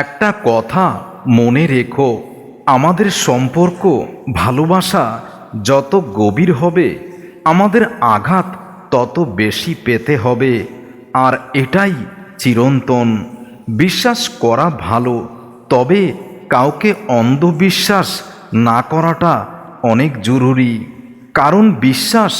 একটা কথা মনে রেখো, আমাদের সম্পর্ক, ভালোবাসা যত গভীর হবে, আমাদের আঘাত তত বেশি পেতে হবে, আর এটাই চিরন্তন। বিশ্বাস করা ভালো, তবে কাউকে অন্ধবিশ্বাস না করাটা অনেক জরুরি। কারণ বিশ্বাস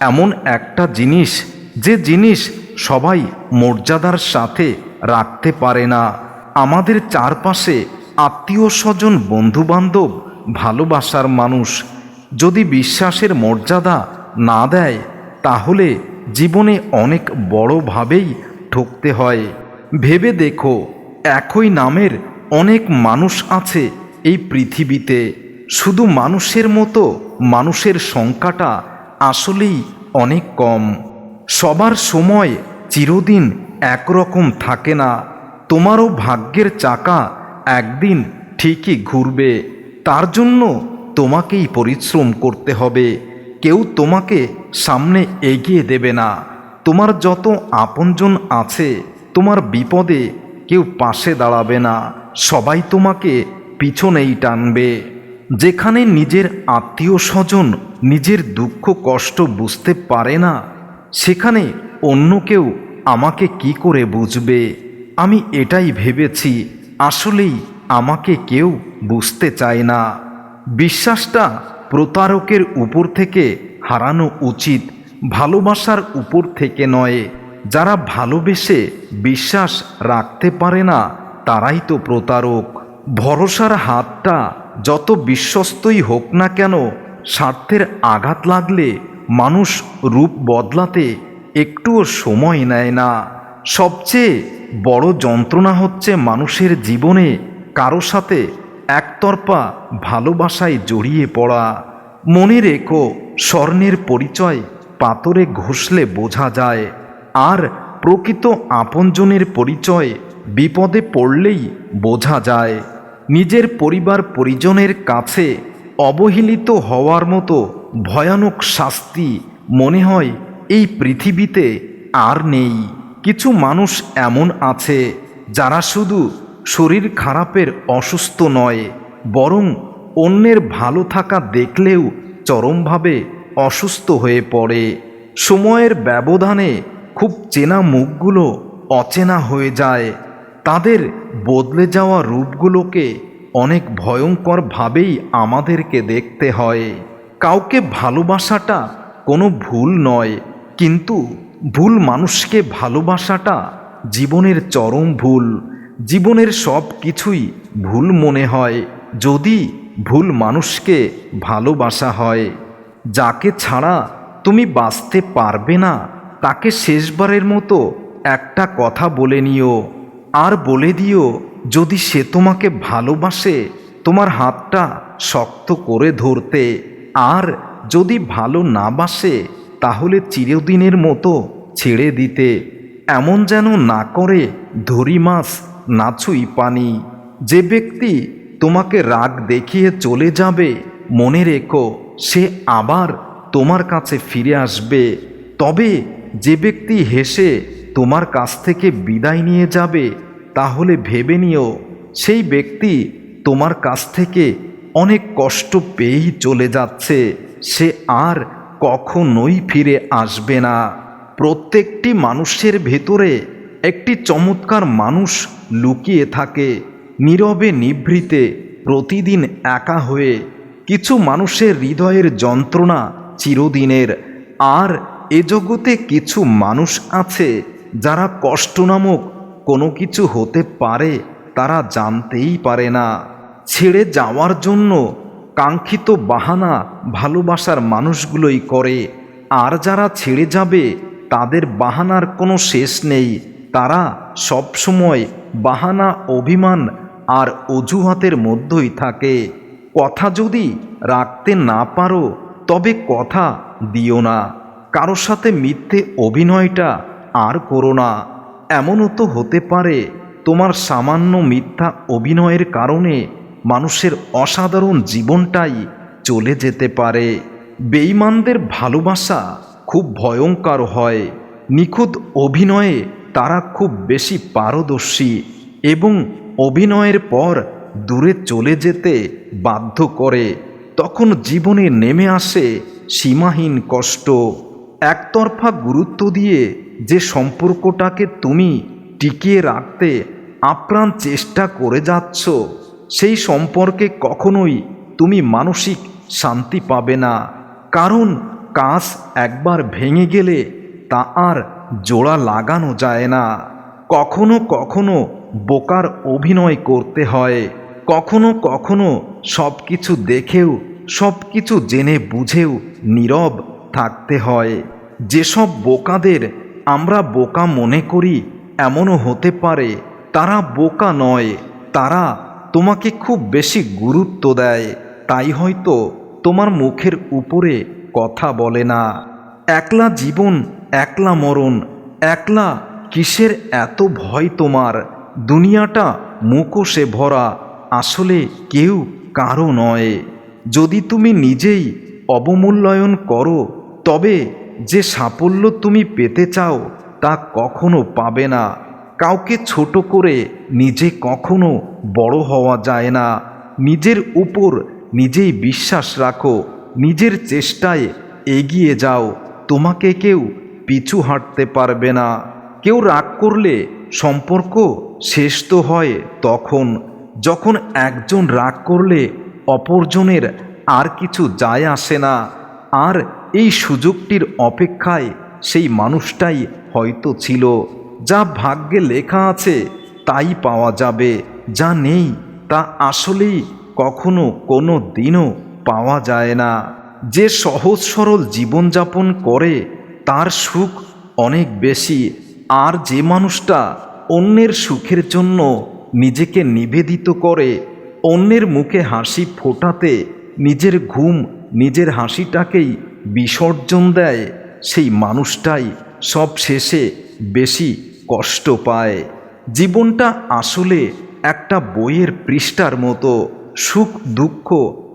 এমন একটা জিনিস, যে জিনিস সবাই মর্যাদার সাথে রাখতে পারে না। আমাদের চারপাশে আত্মীয় স্বজন, বন্ধুবান্ধব, ভালোবাসার মানুষ যদি বিশ্বাসের মর্যাদা না দেয়, তাহলে জীবনে অনেক বড়ভাবেই ঠকতে হয়। ভেবে দেখো, একই নামের অনেক মানুষ আছে এই পৃথিবীতে। শুধু মানুষের মতো মানুষের সংখ্যাটা আসলেই অনেক কম। সবার সময় চিরদিন একরকম থাকে না। তোমারও ভাগ্যের চাকা একদিন ঠিকই ঘুরবে। তার জন্য তোমাকেই পরিশ্রম করতে হবে। কেউ তোমাকে সামনে এগিয়ে দেবে না। তোমার যত আপনজন আছে, তোমার বিপদে কেউ পাশে দাঁড়াবে না। সবাই তোমাকে পিছনেই টানবে। যেখানে নিজের আত্মীয় স্বজন নিজের দুঃখ কষ্ট বুঝতে পারে না, সেখানে অন্য কেউ আমাকে কি করে বুঝবে? আমি এটাই ভেবেছি, আসলেই আমাকে কেউ বুঝতে চায় না। বিশ্বাসটা প্রতারকের উপর থেকে হারানো উচিত, ভালোবাসার উপর থেকে নয়। যারা ভালোবেসে বিশ্বাস রাখতে পারে না, তারাই তো প্রতারক। ভরসার হাতটা যত বিশ্বস্তই হোক না কেন, স্বার্থের আঘাত লাগলে মানুষ রূপ বদলাতে একটুও সময় নেয় না। সবচেয়ে বড় যন্ত্রণা হচ্ছে মানুষের জীবনে কারও সাথে একতরফা ভালোবাসায় জড়িয়ে পড়া। মনে রেখো, স্বর্ণের পরিচয় পাথরে ঘষলে বোঝা যায়। আর প্রকৃত আপনজনের পরিচয় বিপদে পড়লেই বোঝা যায়। নিজের পরিবার পরিজনের কাছে অবহেলিত হওয়ার মতো ভয়ানক শাস্তি মনে হয় এই পৃথিবীতে আর নেই। কিছু মানুষ এমন আছে যারা শুধু শরীর খারাপের অসুস্থ নয়, বরং অন্যের ভালো থাকা দেখলেও চরমভাবে অসুস্থ হয়ে পড়ে। সময়ের ব্যবধানে খুব চেনা মুখগুলো অচেনা হয়ে যায়। তাদের বদলে যাওয়া রূপগুলোকে অনেক ভয়ঙ্করভাবেই আমাদেরকে দেখতে হয়। কাউকে ভালোবাসাটা কোনো ভুল নয়, কিন্তু ভুল মানুষকে ভালোবাসাটা জীবনের চরম ভুল। জীবনের সব কিছুই ভুল মনে হয়, যদি ভুল মানুষকে ভালোবাসা হয়। যাকে ছাড়া তুমি বাঁচতে পারবে না, তাকে শেষবারের মতো একটা কথা বলে নিও। আর বলে দিও, যদি সে তোমাকে ভালোবাসে, তোমার হাতটা শক্ত করে ধরতে। আর যদি ভালো না বাসে তাহলে চিরদিনের মতো ছেড়ে দিতে। এমন যেন না করে ধরি মাছ নাছুই পানি। যে ব্যক্তি তোমাকে রাগ দেখিয়ে চলে যাবে, মনে রেখো, সে আবার তোমার কাছে ফিরে আসবে। তবে যে ব্যক্তি হেসে তোমার কাছ থেকে বিদায় নিয়ে যাবে, তাহলে ভেবে নিও, সেই ব্যক্তি তোমার কাছ থেকে অনেক কষ্ট পেয়েই চলে যাচ্ছে। সে আর কখনোই ফিরে আসবে না। প্রত্যেকটি মানুষের ভেতরে একটি চমৎকার মানুষ লুকিয়ে থাকে, নীরবে নিভৃতে, প্রতিদিন একা হয়ে। কিছু মানুষের হৃদয়ের যন্ত্রণা চিরদিনের। আর এ জগতে কিছু মানুষ আছে, যারা কষ্ট নামক কোনো কিছু হতে পারে, তারা জানতেই পারে না। ছেড়ে যাওয়ার জন্য কাঙ্ক্ষিত বাহানা ভালোবাসার মানুষগুলোই করে। আর যারা ছেড়ে যাবে, তাদের বাহানার কোনো শেষ নেই। তারা সবসময় বাহানা, অভিমান আর অজুহাতের মধ্যেই থাকে। কথা যদি রাখতে না পারো, তবে কথা দিও না। কারও সাথে মিথ্যে অভিনয়টা আর করো না। এমনও তো হতে পারে, তোমার সামান্য মিথ্যা অভিনয়ের কারণে মানুষের অসাধারণ জীবনটাই চলে যেতে পারে। বেইমানদের ভালোবাসা খুব ভয়ঙ্কর হয়। নিখুঁত অভিনয়ে তারা খুব বেশি পারদর্শী এবং অভিনয়ের পর দূরে চলে যেতে বাধ্য করে। তখন জীবনে নেমে আসে সীমাহীন কষ্ট। একতরফা গুরুত্ব দিয়ে যে সম্পর্কটাকে তুমি টিকিয়ে রাখতে আপ্রাণ চেষ্টা করে যাচ্ছ সেই সম্পর্কে কখনোই তুমি মানসিক শান্তি পাবে না। কারণ কাজ একবার ভেঙে গেলে তা আর জোড়া লাগানো যায় না। কখনো কখনো বোকার অভিনয় করতে হয়। কখনো কখনো সব কিছু দেখেও সব কিছু জেনে বুঝেও নীরব থাকতে হয়। যেসব বোকাদের আমরা বোকা মনে করি, এমনও হতে পারে, তারা বোকা নয়, তারা তোমাকে খুব বেশি গুরুত্ব দেয়, তাই হয়তো তোমার মুখের উপরে কথা বলে না। একলা জীবন, একলা মরণ, একলা কিসের এত ভয় তোমার? দুনিয়াটা মুখোশে ভরা, আসলে কেউ কারও নয়। যদি তুমি নিজেই অবমূল্যায়ন করো, তবে যে সাফল্য তুমি পেতে চাও, তা কখনো পাবে না। কাউকে ছোট করে নিজে কখনো বড় হওয়া যায় না। নিজের উপর নিজেই বিশ্বাস রাখো। নিজের চেষ্টায় এগিয়ে যাও। তোমাকে কেউ পিছু হাঁটতে পারবে না। কেউ রাগ করলে সম্পর্ক শেষ তো হয় তখন। যখন একজন রাগ করলে অপরজনের আর কিছু যায় আসে না। আর এই সুযোগটির অপেক্ষায় সেই মানুষটাই হয়তো ছিল। যা ভাগ্যে লেখা আছে তাই পাওয়া যাবে। যা নেই, তা আসলেই কখনো কোনো দিনও পাওয়া যায় না। যে সহজ সরল জীবনযাপন করে, তার সুখ অনেক বেশি। আর যে মানুষটা অন্যের সুখের জন্য নিজেকে নিবেদিত করে, অন্যের মুখে হাসি ফোটাতে নিজের ঘুম, নিজের হাসিটাকেই বিসর্জন দেয়, সেই মানুষটাই সব শেষে বেশি কষ্ট পায়। জীবনটা আসলে একটা বইয়ের পৃষ্ঠার মতো। সুখ, দুঃখ,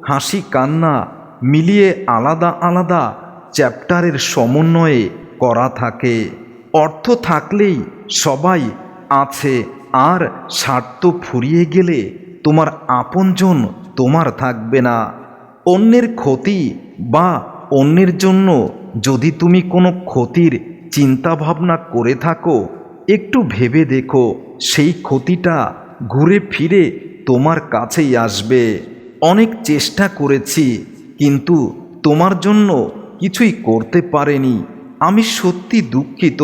হাসি, কান্না মিলিয়ে আলাদা আলাদা চ্যাপ্টারের সমন্বয়ে করা থাকে। অর্থ থাকলেই সবাই আছে, আর স্বার্থ ফুরিয়ে গেলে তোমার আপনজন তোমার থাকবে না। অন্যের ক্ষতি বা অন্যের জন্য যদি তুমি কোনো ক্ষতির চিন্তা ভাবনা করে থাকো, একটু ভেবে দেখো, সেই ক্ষতিটা ঘুরে ফিরে তোমার কাছেই আসবে। অনেক চেষ্টা করেছি, কিন্তু তোমার জন্য কিছুই করতে পারেনি। আমি সত্যি দুঃখিত,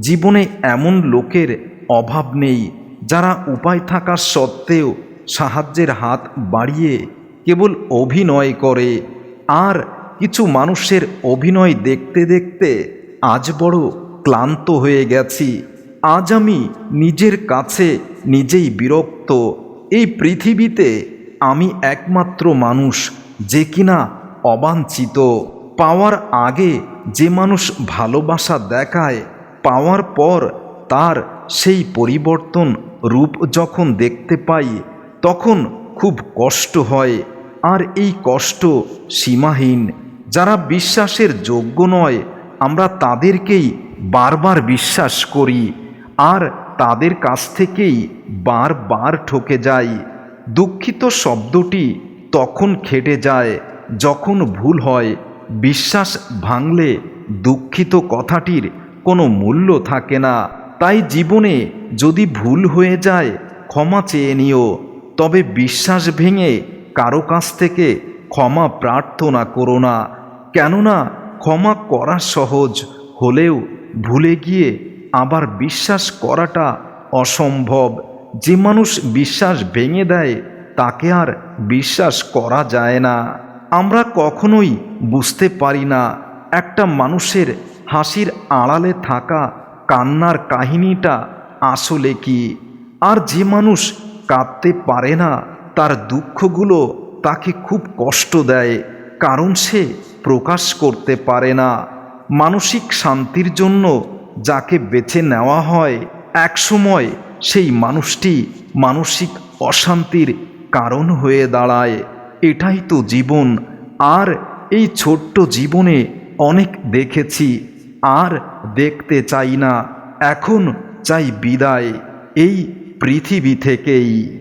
জীবনে এমন লোকের অভাব নেই, যারা উপায় থাকা সত্ত্বেও সাহায্যের হাত বাড়িয়ে কেবল অভিনয় করে। আর কিছু মানুষের অভিনয় দেখতে দেখতে আজ বড় ক্লান্ত হয়ে গেছি। আজ আমি নিজের কাছে নিজেই বিরক্ত। এই পৃথিবীতে আমি একমাত্র মানুষ যে কিনা অবাঞ্ছিত। পাওয়ার আগে যে মানুষ ভালোবাসা দেখায়, পাওয়ার পর তার সেই পরিবর্তন রূপ যখন দেখতে পাই, তখন খুব কষ্ট হয়। আর এই কষ্ট সীমাহীন, যারা বিশ্বাসের যোগ্য নয় আমরা তাদেরকেই বারবার বিশ্বাস করি আর তাদের কাছ থেকেই বারবার ঠকে যাই। দুঃখিত শব্দটি তখন খেটে যায়, যখন ভুল হয়। বিশ্বাস ভাঙলে দুঃখিত কথাটির কোনো মূল্য থাকে না। তাই জীবনে যদি ভুল হয়ে যায়, ক্ষমা চেয়ে নিও। তবে বিশ্বাস ভেঙে কারও কাছ থেকে ক্ষমা প্রার্থনা করো না। কেননা ক্ষমা করা সহজ হলেও ভুলে গিয়ে আবার বিশ্বাস করাটা অসম্ভব। যে মানুষ বিশ্বাস ভেঙে দেয়, তাকে আর বিশ্বাস করা যায় না। আমরা কখনোই বুঝতে পারি না, একটা মানুষের হাসির আড়ালে থাকা কান্নার কাহিনীটা আসলে কি? আর যে মানুষ কাঁদতে পারে না, তার দুঃখগুলো তাকে খুব কষ্ট দেয়, কারণ সে প্রকাশ করতে পারে না। মানসিক শান্তির জন্য যাকে বেছে নেওয়া হয়, একসময় সেই মানুষটি মানসিক অশান্তির কারণ হয়ে দাঁড়ায়। এটাই তো জীবন। আর এই ছোট্ট জীবনে অনেক দেখেছি, আর দেখতে চাই না। এখন চাই বিদায়। এই পৃথিবী থেকেই।